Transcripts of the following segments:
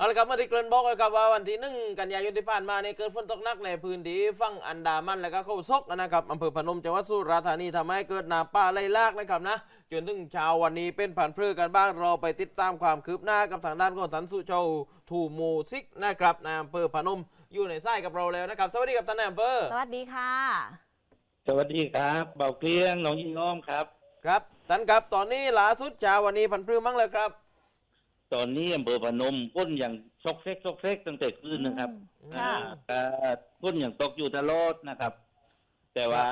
เอาละครับเมื่อที่เกริ่นบอกไว้ครับว่าวันที่หนึ่งกันยายนที่ผ่านมาเนี่ยเกิดฝนตกหนักในพื้นที่ฝั่งอันดามันและก็เข้าซกนะครับอำเภอพนมจังหวัดสุราษฎร์ธานีทำให้เกิดน้ำป่าไหลหลากนะครับนะจนถึงเช้าวันนี้เป็นผันเพลือกันบ้างเราไปติดตามความคืบหน้ากับทางด้านของสันสุโชวถูหมูซิกนะครับในอำเภอพนมอยู่ในสายกับเราแล้วนะครับ สวัสดีครับท่านนายอำเภอสวัสดีค่ะ สวัสดีครับเบาเกลี้ยงหน้องยิงอ้อมครับ ครับท่านครับตอนนี้ล่าสุดเช้าวันนี้ผันเพลือมั้งเลยครับ ตอนนี้อำเภอพนมก้นอย่างซอกเซ็กซอกเซ็กตั้งแต่คืนนะครับค่ะ อ่าก้นอย่างตกอยู่ตลอดนะครับ แต่ว่า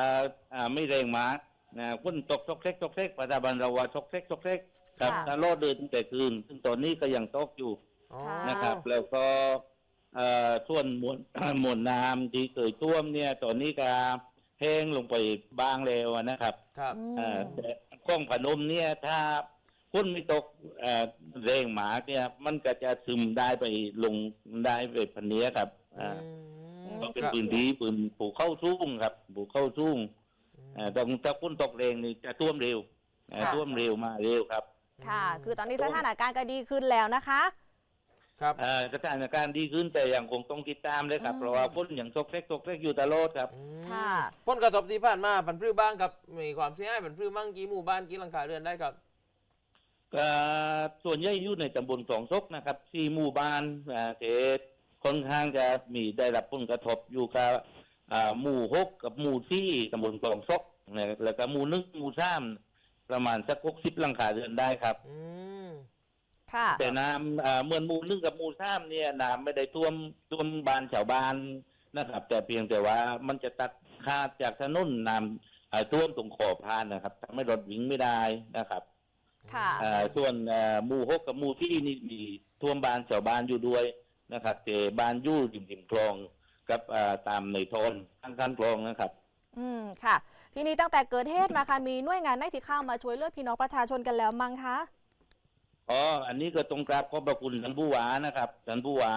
อ่าไม่แรงมากนะก้นตกซอกเซ็กซอกเซ็กปัจจุบันเราว่าซอกเซ็กซอกเซ็กครับค่ะ ตลอดเลยตั้งแต่คืน ซึ่งตอนนี้ก็ยังตกอยู่ อ๋อ ค่ะ นะครับแล้วก็เอ่อส่วนมวล มวลน้ำที่เคยท่วมเนี่ยตอนนี้ก็แห้งลงไปบ้างแล้วนะครับครับ อืเอ่อมแต่กล้องพนมเนี่ยถ้า พ้นไม่ตกเอ่อแรงหมาเนี่ย มันก็จะซึมได้ไปลงได้ไปพันเนี้ยครับอ่าอืมก็เป็นครับพื้นที่ปืนปลูกเข้าสูงครับปลูกเข้าสูงเอ่อต้องถ้าพ้นตกแรงนี่จะท่วมเร็วเอ่อค่ะท่วมเร็วมาเร็วครับ ค่ะ คือตอนนี้สถานการณ์ก็ดีขึ้นแล้วนะคะครับเอ่อสถานการณ์ดีขึ้นแต่ยังคงต้องติดตามเลยครับอืมเพราะว่าพ้นอย่างซกเล็กซกเล็กอยู่ตลอดครับอืมค่ะผลกระทบที่ผ่านมาผันพืชบ้างครับมีความเสียหายผันพืชบ้างกี่หมู่บ้านกี่หลังคาเรือนได้ครับก็ ส่วนใหญ่อยู่ในตำบลสองซกนะครับสี่หมู่บ้านอ่าเขตค่อนข้างจะมีได้รับผลกระทบอยู่กับอ่าหมู่หกกับหมู่ที่ตำบลสองซกนะแล้วก็หมู่หนึ่งหมู่สามประมาณสักหกสิบหลังคาเรือนได้ครับอืมค่ะแต่น้ำอ่าเมื่อหมู่หนึ่งกับหมู่สามเนี่ยน้ำไม่ได้ท่วมท่วมบ้านชาวบ้านนะครับ แต่เพียงแต่ว่ามันจะตัดขาดจากถนนน้ำอ่าท่วมตรงขอบพานนะครับทำให้รถวิ่งไม่ได้นะครับ ค่ะอ่าส่วนอ่าหมู่หกกับหมู่ที่นี่มีท่วมบ้านชาวบ้านอยู่ด้วยนะครับแต่บ้านอยู่ริมริมคลองกับอ่าตามในโทนทางการคลองนะครับ อืมค่ะ ทีนี้ตั้งแต่เกิดเหตุมาค่ะมีหน่วยงานไหนที่เข้ามาช่วยเหลือพี่น้องประชาชนกันแล้วมั้งคะอ๋ออันนี้ก็ตรงกราบขอบพระคุณท่านผู้ว่านะครับท่านผู้ว่า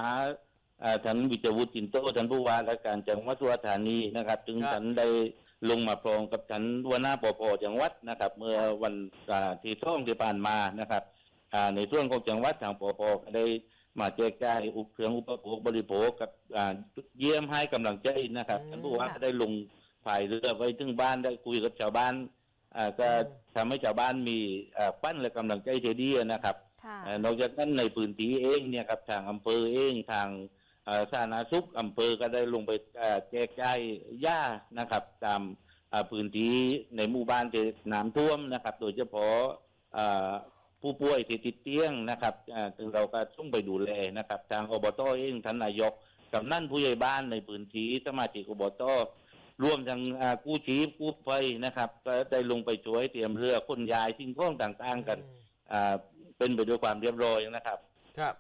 อ่าท่านวิจวุฒิจินโตท่านผู้ว่าราชการจังหวัดสุราษฎร์ธานีนะครับถึงครับท่านได้ ลงมาพร้อมกับท่านหัวหน้าปปจังหวัดนะครับ เมื่อวันอ่าที่ท่องที่ผ่านมานะครับอ่าในส่วนของจังหวัดทางปปก็ได้มาแจกจ่ายอุปเครื่องอุปโภคบริโภคกับอ่าเยี่ยมให้กำลังใจนะครับอืมท่านผู้ว่าค่ะก็ได้ลงพายเรือไปถึงบ้านได้คุยกับชาวบ้านอ่าก็ทำให้ชาวบ้านมีอ่าปั้นและกำลังใจเทดีนะครับค่ะเอ่อนอกจากนั้นในพื้นที่เองเนี่ยครับทางอำเภอเองทางเอ่อ สาธารณสุขอำเภอก็ได้ลงไปเอ่อแจกจ่ายหญ้านะครับ ตามเอ่อพื้นที่ในหมู่บ้านที่น้ำท่วมนะครับ โดยเฉพาะเอ่อผู้ป่วยที่ติดเตียงนะครับเอ่อซึ่งเราก็ต้องไปดูแลนะครับ ทางอบตเองท่านนายกกำนันผู้ใหญ่บ้านในพื้นที่สมาชิกอบตรวมทั้งอ่ากู้ชีพกู้ภัยนะครับก็ได้ลงไปช่วยเตรียมเรือขนย้ายสิ่งของต่างๆกันอ่าเป็นไปด้วยความเรียบร้อยนะครับ ครับ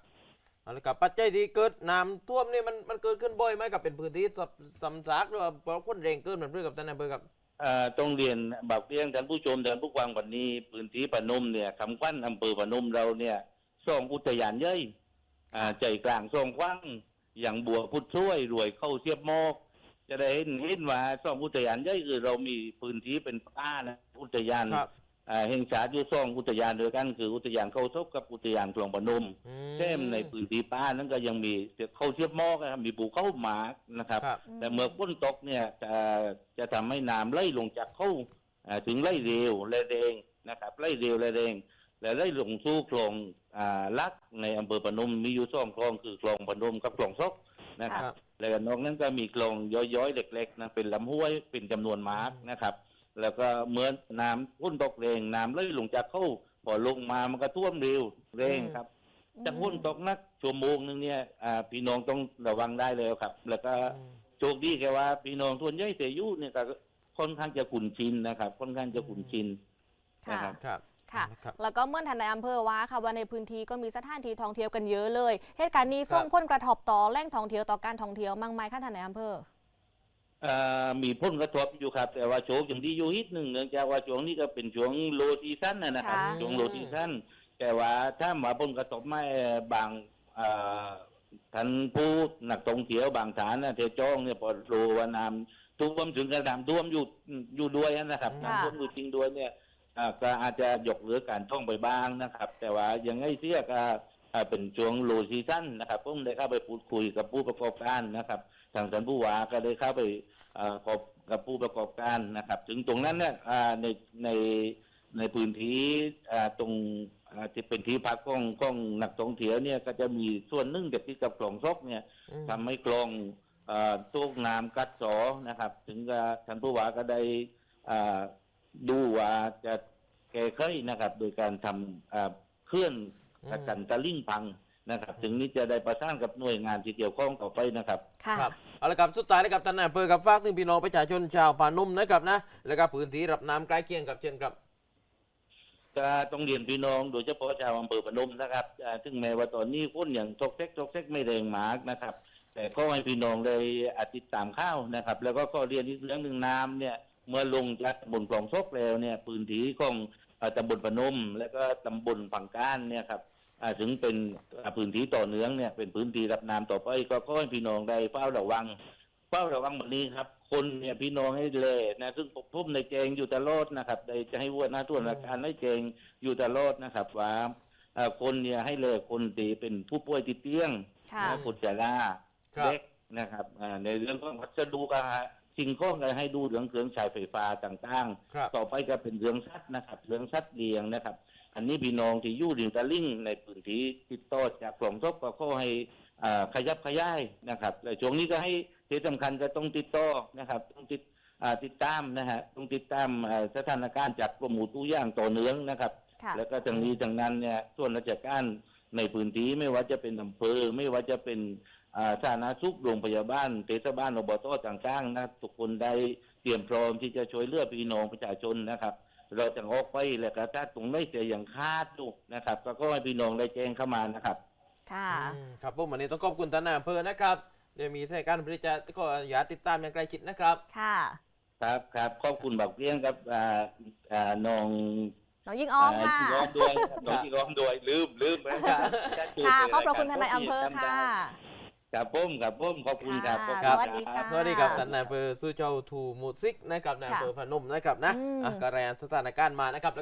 เอาละครับปัจจัยที่เกิดน้ำท่วมนี่มันมันเกิดขึ้นบ่อยไหมกับเป็นพื้นที่สับสำซักหรือว่าเพราะคนแรงเกินเหมือนเพื่อนกับท่านนายอำเภอครับอ่าต้องเรียนบอกเรียนท่านผู้ชมท่านผู้ฟังวันนี้ พื้นที่ปนมเนี่ยคำขวัญอำเภอปนมเราเนี่ยส่องอุทยานเย่อยอ่าใจกลางส่องขวัญอย่างบัวพุทธช่วยรวยเข้าเทียบโมกจะได้เห็นเห็นว่าส่องอุทยานเย่อยคือเรามีพื้นที่เป็นป่านะอุทยานครับอ่า แห่งชาติอยู่ส่องอุทยานด้วยกัน คืออุทยานเข้าทบกับอุทยานคลองปนมอืแค่ในพื้นที่ป่านั้นก็ยังมีเข้าเทียบหมอกนะครับมีภูเขาหมากนะครับครับ แต่เมื่อฝนตกเนี่ยจะจะทำให้น้ำไหลลงจากเขาอ่าถึงไหลเร็วและแรงนะครับไหลเร็วและแรงและไหลลงสู่คลองอ่าลักในอำเภอพนมมีอยู่สองคลองคือคลองพนมกับคลองซกนะคครัรับบแล้วก็นอกนั้นก็มีคลองย้อยๆเล็กๆนะเป็นลำห้วยเป็นจำนวนมากนะครับ แล้วก็เมื่อน้ำฝนตกแรงน้ำไหลลงจากเขาพอลงมามันก็ท่วมเร็วแรงครับจะพ่นตกนักชั่วโมงหนึงเนี่ยอ่าพี่น้องต้องระวังได้แล้วครับ แล้วก็โชคดีแค่ว่าพี่น้องทวนย่อยเสียยุเนี่ยก็ค่อนข้างจะขุนชินนะครับ ค่อนข้างจะขุนชินค่ะนะครับครับค่ะครับแล้วก็เมื่อท่านในายอำเภอว่าค่ะว่าในพื้นที่ก็มีสถานที่ท่องเที่ยวกันเยอะเลยเหตุการณ์นี้ส่งผลกระทบต่อแหล่งท่องเที่ยวต่อการท่องเที่ยวมั่งไหมคะท่านในายอำเภออ่า มีผลกระทบอยู่ครับ แต่ว่าโชคอย่างที่อยู่นิดหนึ่งเนื่องจากว่าช่วงนี้ก็เป็นช่วงโลซีซั่นนะนะครับค่ะ ช่วงโลซีซั่นแต่ว่าถ้ามาผลกระทบไม่บางอ่าท่านผู้นักท่องเที่ยวบางฐานนะเทจ้องเนี่ยพอรู้ว่าน้ำท่วมถึงกระน้ำท่วมอยู่อยู่ด้วยนะครับค่ะ น้ำท่วมอยู่จริงด้วยเนี่ยอ่าก็อาจจะยกเลิกการท่องไปบ้างนะครับ แต่ว่ายังไงเสียก็อ่าเป็นช่วงโลซีซั่นนะครับผมได้เข้าไปพูดคุยกับผู้ประกอบการนะครับ ทางท่านผู้ว่าก็ได้เข้าไปอ่าพบกับผู้ประกอบการนะครับ ถึงตรงนั้นเนี่ยอ่าในในในพื้นที่อ่าตรงอ่าที่เป็นที่พักของของนักท่องเที่ยวเนี่ยก็จะมีส่วนหนึ่งเด็กที่กับกล่องซกเนี่ยอืมทำให้กลองเอ่อตู้น้ำกัดสอนะครับ ถึงกับท่านผู้ว่าก็ได้อ่าดูว่าจะแก้ไขนะครับ โดยการทำอ่าเคลื่อนกระกันตะลิ่งพัง นะครับ ถึงนี้จะได้ประสานกับหน่วยงานที่เกี่ยวข้องต่อไปนะครับค่ะครับเอาละครับสุดท้ายนะครับท่านนายอำเภอกับฝากถึงพี่น้องประชาชนชาวพานุ่มนะครับนะแล้วก็พื้นที่รับน้ำใกล้เคียงกับเช่นครับ ก็ต้องเรียนพี่น้องโดยเฉพาะชาวอำเภอพนมนะครับอ่าถึงแม้ว่าตอนนี้ฝนอย่างตกเซ็กตกเซ็กไม่แรงมากนะครับ แต่ก็ให้พี่น้องเลยอาติดตามข้าวนะครับ แล้วก็ก็เรียนอีกเรื่องหนึ่งน้ำเนี่ย เมื่อลงจากตำบลคลองซกแล้วเนี่ยพื้นที่ของเอ่อตำบลพนม และก็ตำบลฝั่งก้านเนี่ยครับอ่า ถึงเป็นอ่าพื้นที่ต่อเนื่องเนี่ยเป็นพื้นที่รับน้ำต่อไปก็ก็ให้พี่น้องได้เฝ้าระวังเฝ้าระวังแบบนี้ครับ คนเนี่ยพี่น้องให้เล่นะซึ่งพุ่มในแจงอยู่ตลอดนะครับได้จะให้วัวหน้าตัวราการให้แจงอยู่ตลอดนะครับว่าเอ่อคนเนี่ยให้เลิกคนที่เป็นผู้ป่วยติดเตียงค่ะนะคนชราครับเด็กนะครับอ่าในเรื่องของวัสดุก็สิ่งของก็ให้ดูเรื่องเครื่องใช้ไฟฟ้าต่างครับๆต่อไปก็เป็นเรื่องสัตว์นะครับเรื่องสัตว์เลี้ยงนะครับ อันนี้พี่น้องที่อยู่ริมตะลิ่งในพื้นที่ติดต่อจากกล่องทบก็ขอให้อ่าขยับขยายนะครับและช่วงนี้ก็ให้ที่สำคัญก็ต้องติดต่อนะครับต้องติดอ่าติดตามนะฮะต้องติดตามอ่าสถานการณ์จากกรมอุตุอย่างต่อเนื่องนะครับค่ะแล้วก็ทางนี้ทางนั้นเนี่ยส่วนราชการในพื้นที่ไม่ว่าจะเป็นอำเภอไม่ว่าจะเป็นอ่าสาธารณสุขโรงพยาบาลเทศบาลอบตต่างๆนะทุกคนได้เตรียมพร้อมที่จะช่วยเหลือพี่น้องประชาชนนะครับ เราจะออกไปแล้วก็ถ้าตรงไหนเสียอย่างคาดอยู่นะครับ ก็ขอให้พี่น้องได้แจ้งเข้ามานะครับ ค่ะ อืมครับผมวันนี้ต้องขอบคุณท่านนายอำเภอนะครับเดี๋ยวมีสถานการณ์บริจาคก็อย่าติดตามอย่างใกล้ชิดนะครับ ค่ะ ครับครับขอบคุณบักเลี้ยงครับอ่าอ่าน้องน้องยิ่งอ้อมค่ะ ที่ร้องด้วยน้องที่ร้องด้วยลืมลืมนะค่ะค่ะ ขอบพระคุณทนายอำเภอค่ะ ครับผมครับผมขอบคุณครับค่ะขอบณสวัสดีค่ะ สวัสดีครับท่านนายอำเภอสุเจ้าทูมูซิกนะครับนายอำเภอพนมนะครับนะอืมอะก็รายงานสถานการณ์มานะครับ